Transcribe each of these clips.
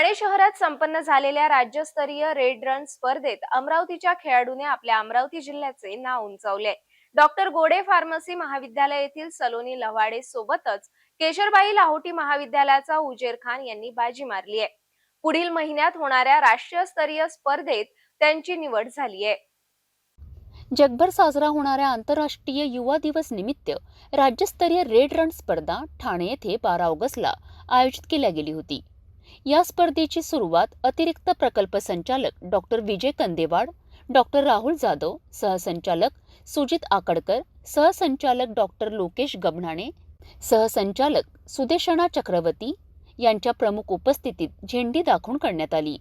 ठाणे शहरात संपन्न झालेल्या राज्यस्तरीय रेड रन स्पर्धेत अमरावतीच्या खेळाडूने आपल्या अमरावती जिल्ह्याचे नाव उंचावले. डॉक्टर गोडे फार्मसी महाविद्यालय येथील सलोनी लवाडे सोबतच केशरबाई लाहोटी महाविद्यालयाचा उजेर खान यांनी बाजी मारली आहे. पुढील महिन्यात होणाऱ्या राष्ट्रीय स्तरीय स्पर्धेत त्यांची निवड झाली आहे. जगभर साजरा होणाऱ्या आंतरराष्ट्रीय युवा दिवस निमित्त राज्यस्तरीय रेड रन स्पर्धा ठाणे येथे बारा ऑगस्टला आयोजित केल्या गेली होती. या स्पर्धेची सुरुवात अतिरिक्त प्रकल्प संचालक डॉक्टर विजय कंदेवाड डॉक्टर राहुल जाधव सहसंचालक सुजित आकडकर सहसंचालक डॉक्टर लोकेश गबणाणे सहसंचालक सुदेशणा चक्रवर्ती यांच्या प्रमुख उपस्थितीत झेंडी दाखवून करण्यात आली.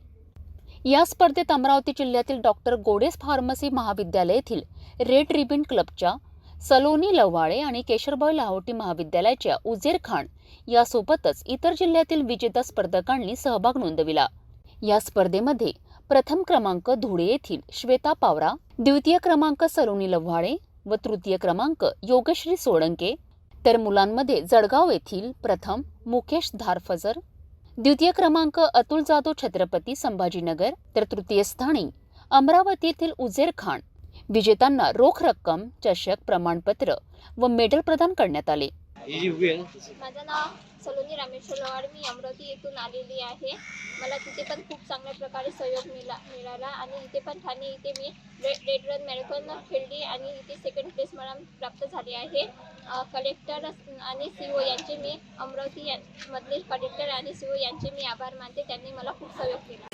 या स्पर्धेत अमरावती जिल्ह्यातील डॉक्टर गोडेस फार्मसी महाविद्यालय येथील रेड रिबिन क्लबच्या सलोनी लव्हाळे आणि केशरभाई लाहोटी महाविद्यालयाच्या उजेर खान यासोबतच इतर जिल्ह्यातील विजेता स्पर्धकांनी सहभाग नोंदविला. या स्पर्धेमध्ये प्रथम क्रमांक धुळे येथील श्वेता पावरा द्वितीय क्रमांक सलोनी लव्हाळे व तृतीय क्रमांक योगश्री सोळंके तर मुलांमध्ये जळगाव येथील प्रथम मुकेश धारफजर द्वितीय क्रमांक अतुल जाधव छत्रपती संभाजीनगर तर तृतीय स्थानी अमरावती येथील उजेर खान विजेत्यांना रोख रक्कम चषक प्रमाणपत्र व मेडल प्रदान करण्यात आले. माझं नाव सलोनी रामेश्वर लवाड मी अमरावती येथून आलेली आहे. मला तिथे पण खूप चांगल्या प्रकारे सहयोग मिळा मिळाला आणि इथे पण ठाणे इथे मी रेड रन मॅरेथॉन खेळली आणि इथे सेकंड प्लेस मला प्राप्त झाली आहे. कलेक्टर आणि सी ओ यांचे मी अमरावती मधले कलेक्टर आणि सी ओ यांचे मी आभार मानते. त्यांनी मला खूप सहयोग केला